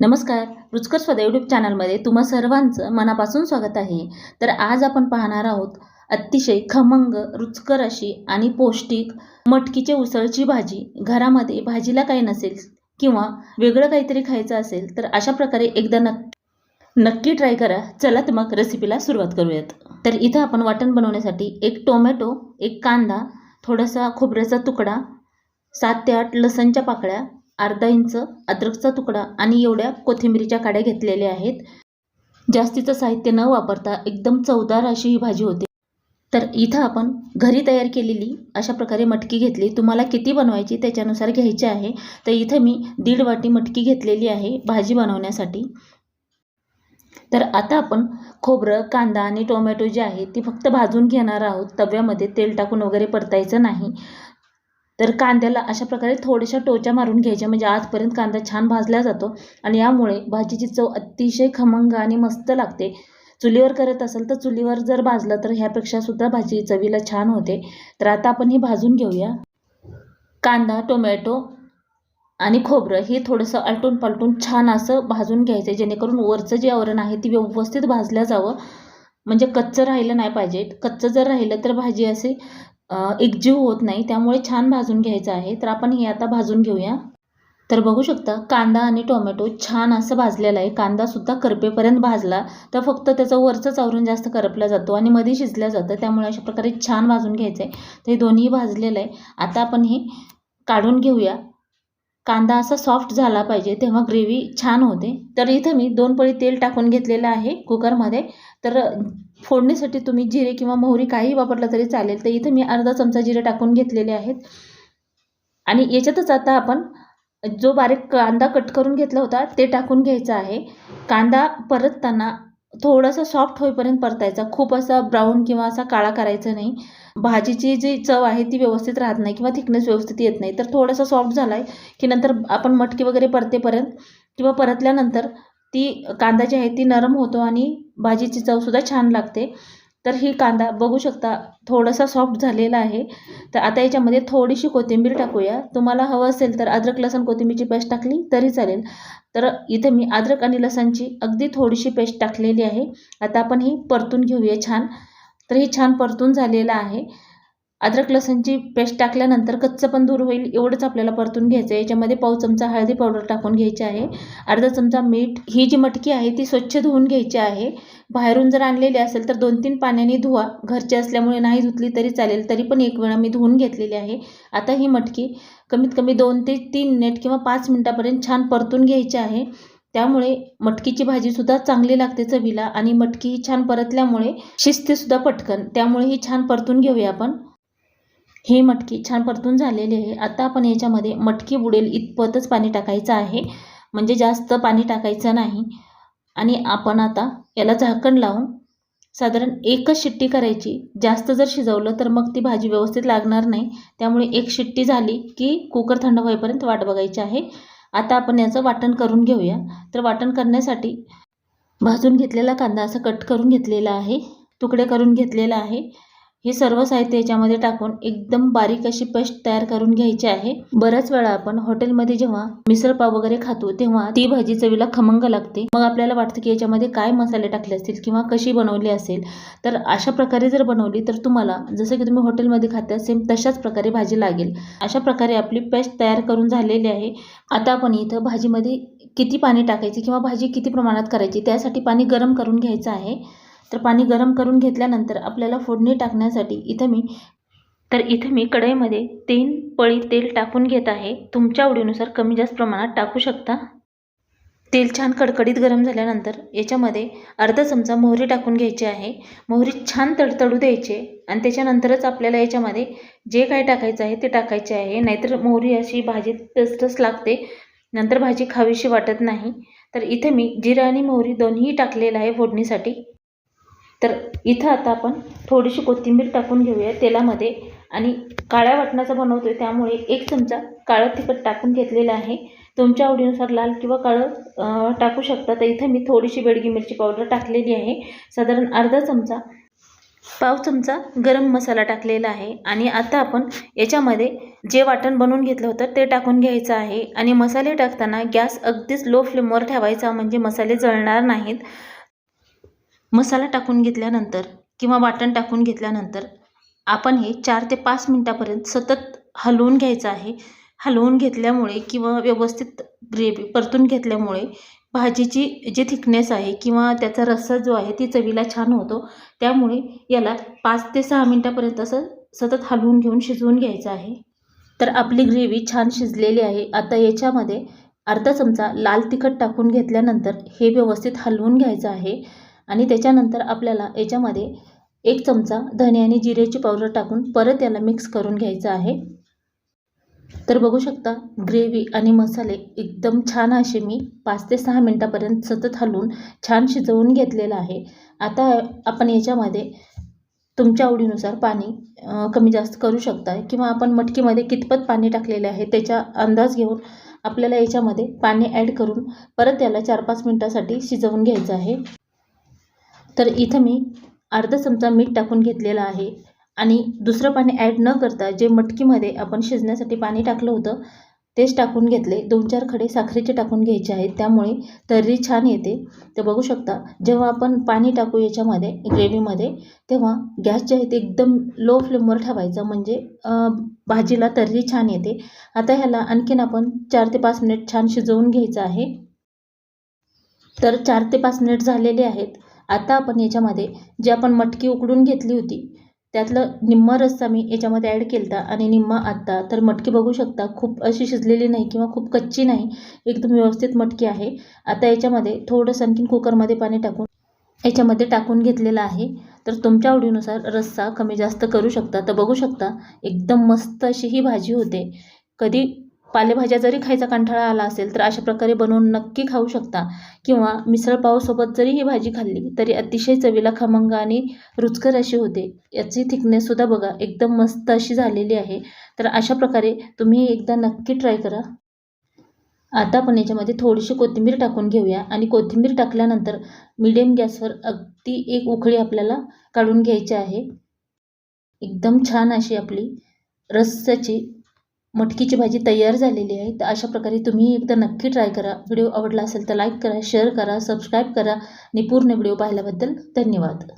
नमस्कार रुचकर स्वदा यूट्यूब चॅनलमध्ये तुम्हा सर्वांचं मनापासून स्वागत आहे. तर आज आपण पाहणार आहोत अतिशय खमंग रुचकर अशी आणि पौष्टिक मटकीचे उसळची भाजी. घरामध्ये भाजीला काही नसेल किंवा वेगळं काहीतरी खायचं असेल तर अशा प्रकारे एकदा नक् नक्की ट्राय करा. चला तर मग रेसिपीला सुरुवात करूयात. तर इथं आपण वाटण बनवण्यासाठी एक टोमॅटो एक कांदा थोडासा खोबऱ्याचा तुकडा सात ते आठ लसणच्या पाकळ्या अर्धा इंच अद्रकचा तुकडा आणि एवढ्या कोथिंबीरीच्या काड्या घेतलेल्या आहेत. जास्तीचं साहित्य न वापरता एकदम चवदार अशी ही भाजी होते. तर इथं आपण घरी तयार केलेली अशा प्रकारे मटकी घेतली. तुम्हाला किती बनवायची त्याच्यानुसार घ्यायची आहे. तर इथं मी दीड वाटी मटकी घेतलेली आहे भाजी बनवण्यासाठी. तर आता आपण खोबरं कांदा आणि टोमॅटो जे आहे ते फक्त भाजून घेणार आहोत. तव्यामध्ये तेल टाकून वगैरे परतायचं नाही. तर कांद्याला अशा प्रकारे थोड्याशा टोच्या मारून घ्यायच्या. म्हणजे आजपर्यंत कांदा छान भाजला जातो आणि यामुळे भाजीची चव अतिशय खमंग आणि मस्त लागते. चुलीवर करत असेल तर चुलीवर जर भाजलं तर ह्यापेक्षा सुद्धा भाजी चवीला छान होते. तर आता आपण ही भाजून घेऊया. कांदा टोमॅटो आणि खोबरं हे थोडंसं आलटून पालटून छान असं भाजून घ्यायचं. जेणेकरून वरचं जे आवरण आहे ते व्यवस्थित भाजलं जावं. म्हणजे कच्चं राहिलं नाही पाहिजे. कच्चं जर राहिलं तर भाजी असे एकजीव होत नाही त्यामुळे छान भाजून घ्यायचं आहे. तर आपण हे आता भाजून घेऊया. तर बघू शकता कांदा आणि टोमॅटो छान असं भाजलेला आहे. कांदासुद्धा करपेपर्यंत भाजला तर फक्त त्याचं वरचं चावरून जास्त करपला जातो आणि मध्ये शिजलं जातं. त्यामुळे अशा प्रकारे छान भाजून घ्यायचं आहे तर हे दोन्ही भाजलेलं आहे. आता आपण हे काढून घेऊया. कांदा असा सॉफ्ट झाला पाहिजे तेव्हा ग्रेव्ही छान होते. तर इथं मी दोन पळी तेल टाकून घेतलेलं आहे कुकरमध्ये. तर फोडणीसाठी तुम्ही जिरे किंवा मोहरी काही वापरलं तरी चालेल. तर इथं मी अर्धा चमचा जिरे टाकून घेतलेले आहेत. आणि याच्यातच आता आपण जो बारीक कांदा कट करून घेतला होता ते टाकून घ्यायचा आहे. कांदा परतताना थोडासा सॉफ्ट होईपर्यंत परतायचा. खूप असा ब्राऊन किंवा असा काळा करायचा नाही. भाजीची जी चव आहे ती व्यवस्थित राहत नाही किंवा थिकनेस व्यवस्थित येत नाही. तर थोडासा सॉफ्ट झाला आहे की नंतर आपण मटकी वगैरे परतेपर्यंत किंवा परतल्यानंतर ती कांदा जी आहे ती नरम होतो आणि भाजीची चवसुद्धा छान लागते. तर ही कांदा बघू शकता थोडासा सॉफ्ट झालेला आहे. तर आता याच्यामध्ये थोडीशी कोथिंबीर टाकूया. तुम्हाला हवं असेल तर अद्रक लसण कोथिंबीरची पेस्ट टाकली तरी चालेल. तर इथे मी अद्रक आणि लसणची अगदी थोडीशी पेस्ट टाकलेली आहे. आता आपण ही परतून घेऊया छान. तर हे छान परतून झालेलं आहे. अद्रक लसणची पेस्ट टाकल्यानंतर कच्चं पण दूर होईल एवढंच आपल्याला परतून घ्यायचं आहे याच्यामध्ये पाव चमचा हळदी पावडर टाकून घ्यायची आहे. अर्धा चमचा मीठ ही जी मटकी आहे ती स्वच्छ धुवून घ्यायची आहे. बाहेरून जर आणलेली असेल तर दोन तीन पाण्याने धुवा. घरची असल्यामुळे नाही धुतली तरी चालेल तरी पण एक वेळा मी धुवून घेतलेली आहे. आता ही मटकी कमीत कमी दोन ते तीन मिनिट किंवा पाच मिनटापर्यंत छान परतून घ्यायची आहे. त्यामुळे मटकीची भाजीसुद्धा चांगली लागते चवीला आणि मटकी ही छान परतल्यामुळे शिजतेसुद्धा पटकन. त्यामुळे ही छान परतून घेऊया आपण. हे मटकी छान परतून झालेले आहे. आता आपण याच्यामध्ये मटकी बुडेल इतपतच पाणी टाकायचं आहे. म्हणजे जास्त पाणी टाकायचं नाही. आणि आपण आता याला झाकण लावून साधारण एकच शिट्टी करायची. जास्त जर शिजवलं तर मग ती भाजी व्यवस्थित लागणार नाही. त्यामुळे एक शिट्टी झाली की कुकर थंड होईपर्यंत वाट बघायची आहे. आता आपण याचं वाटण करून घेऊया. तर वाटण करण्यासाठी भाजून घेतलेला कांदा असा कट करून घेतलेला आहे. तुकडे करून घेतलेला आहे. हे सर्व साहित्य याच्यामध्ये टाकून एकदम बारीक अशी पेस्ट तयार करून घ्यायची आहे. बऱ्याच वेळा आपण हॉटेलमध्ये जेव्हा मिसळपाव वगैरे खातो तेव्हा ती भाजी चवीला खमंग लागते. मग आपल्याला वाटतं की याच्यामध्ये काय मसाले टाकले असतील किंवा कशी बनवली असेल? तर अशा प्रकारे जर बनवली तर तुम्हाला जसं की तुम्ही हॉटेलमध्ये खाता सेम तशाच प्रकारे भाजी लागेल. अशा प्रकारे आपली पेस्ट तयार करून झालेली आहे. आता आपण इथं भाजीमध्ये किती पाणी टाकायचे किंवा भाजी किती प्रमाणात करायची त्यासाठी पाणी गरम करून घ्यायचं आहे. तर पाणी गरम करून घेतल्यानंतर आपल्याला फोडणी टाकण्यासाठी इथं मी तर इथं मी कढईमध्ये तीन पळी तेल टाकून घेत आहे. तुमच्या आवडीनुसार कमी जास्त प्रमाणात टाकू शकता. तेल छान कडकडीत गरम झाल्यानंतर याच्यामध्ये अर्धा चमचा मोहरी टाकून घ्यायची आहे. मोहरी छान तडतडू द्यायची आणि त्याच्यानंतरच आपल्याला याच्यामध्ये जे काय टाकायचं आहे ते टाकायचे आहे. नाहीतर मोहरी अशी भाजी तसतच लागते. नंतर भाजी खावीशी वाटत नाही. तर इथे मी जिरा आणि मोहरी दोन्ही टाकलेलं आहे फोडणीसाठी. तर इथं आता आपण थोडीशी कोथिंबीर टाकून घेऊया तेलामध्ये. आणि काळ्या वाटणाचा बनवतो आहे त्यामुळे एक चमचा काळं तिखट टाकून घेतलेलं आहे. तुमच्या आवडीनुसार लाल किंवा काळं टाकू शकता. तर इथं मी थोडीशी बेडगी मिरची पावडर टाकलेली आहे. साधारण अर्धा चमचा पाव चमचा गरम मसाला टाकलेला आहे. आणि आता आपण याच्यामध्ये जे वाटण बनवून घेतलं होतं ते टाकून घ्यायचं आहे. आणि मसाले टाकताना गॅस अगदीच लो फ्लेमवर ठेवायचा म्हणजे मसाले जळणार नाहीत. मसाला टाकून घेतल्यानंतर किंवा वाटण टाकून घेतल्यानंतर आपण हे चार ते पाच मिनटापर्यंत सतत हलवून घ्यायचं आहे. हलवून घेतल्यामुळे किंवा व्यवस्थित ग्रेव्ही परतून घेतल्यामुळे भाजीची जी थिकनेस आहे किंवा त्याचा रस्सा जो आहे ती चवीला छान होतो. त्यामुळे याला पाच ते सहा मिनटापर्यंत असं सतत हलवून घेऊन शिजवून घ्यायचं आहे. तर आपली ग्रेव्ही छान शिजलेली आहे. आता याच्यामध्ये अर्धा चमचा लाल तिखट टाकून घेतल्यानंतर हे व्यवस्थित हलवून घ्यायचं आहे. आणि त्याच्यानंतर आपल्याला याच्यामध्ये एक चमचा धने आणि जिरेची पावडर टाकून परत याला मिक्स करून घ्यायचं आहे. तर बघू शकता ग्रेव्ही आणि मसाले एकदम छान असे मी पाच ते सहा मिनटापर्यंत सतत हलवून छान शिजवून घेतलेलं आहे. आता आपण याच्यामध्ये तुमच्या आवडीनुसार पाणी कमी जास्त करू शकता किंवा आपण मटकीमध्ये कितपत पाणी टाकलेले आहे त्याचा अंदाज घेऊन आपल्याला याच्यामध्ये पाणी ॲड करून परत याला चार पाच मिनटासाठी शिजवून घ्यायचं आहे. तर इथं मी अर्धा चमचा मीठ टाकून घेतलेलं आहे. आणि दुसरं पाणी ॲड न करता जे मटकीमध्ये आपण शिजण्यासाठी पाणी टाकलं होतं तेच टाकून घेतले. दोन चार खडे साखरेचे टाकून घ्यायचे आहेत. त्यामुळे तर्री छान येते. तर बघू शकता जेव्हा आपण पाणी टाकू याच्यामध्ये ग्रेव्हीमध्ये तेव्हा गॅस जे आहे ते एकदम लो फ्लेमवर ठेवायचा. म्हणजे भाजीला तर्री छान येते. आता ह्याला आणखीन आपण चार ते पाच मिनिट छान शिजवून घ्यायचं आहे. तर चार ते पाच मिनिट झालेले आहेत. आता आपण याच्यामध्ये जे आपण मटकी उकडून घेतली होती त्यातलं निम्मा रस्सा मी याच्यामध्ये ॲड केला आणि निम्मा आत्ता. तर मटकी बघू शकता खूप अशी शिजलेली नाही किंवा खूप कच्ची नाही एकदम व्यवस्थित मटकी आहे. आता याच्यामध्ये थोडंसं आणखीन कुकरमध्ये पाणी टाकून याच्यामध्ये टाकून घेतलेलं आहे. तर तुमच्या आवडीनुसार रस्सा कमी जास्त करू शकता. तर बघू शकता एकदम मस्त अशी ही भाजी होते. कधी पालेभाज्या जरी खायचा कंटाळा आला असेल तर अशा प्रकारे बनवून नक्की खाऊ शकता. किंवा मिसळपावसोबत जरी ही भाजी खाल्ली तरी अतिशय चवीला खमंग आणि रुचकर अशी होते. याची थिकनेससुद्धा बघा एकदम मस्त अशी झालेली आहे. तर अशा प्रकारे तुम्ही एकदा नक्की ट्राय करा. आता आपण याच्यामध्ये थोडीशी कोथिंबीर टाकून घेऊया आणि कोथिंबीर टाकल्यानंतर मिडियम गॅसवर अगदी एक उकळी आपल्याला काढून घ्यायची आहे. एकदम छान अशी आपली रस्साची मटकीची भाजी तयार झालेली आहे. तर अशा प्रकारे तुम्ही एकदा नक्की ट्राय करा. व्हिडिओ आवडला असेल तर लाईक करा शेअर करा सबस्क्राईब करा आणि पूर्ण व्हिडिओ पाहिल्याबद्दल धन्यवाद.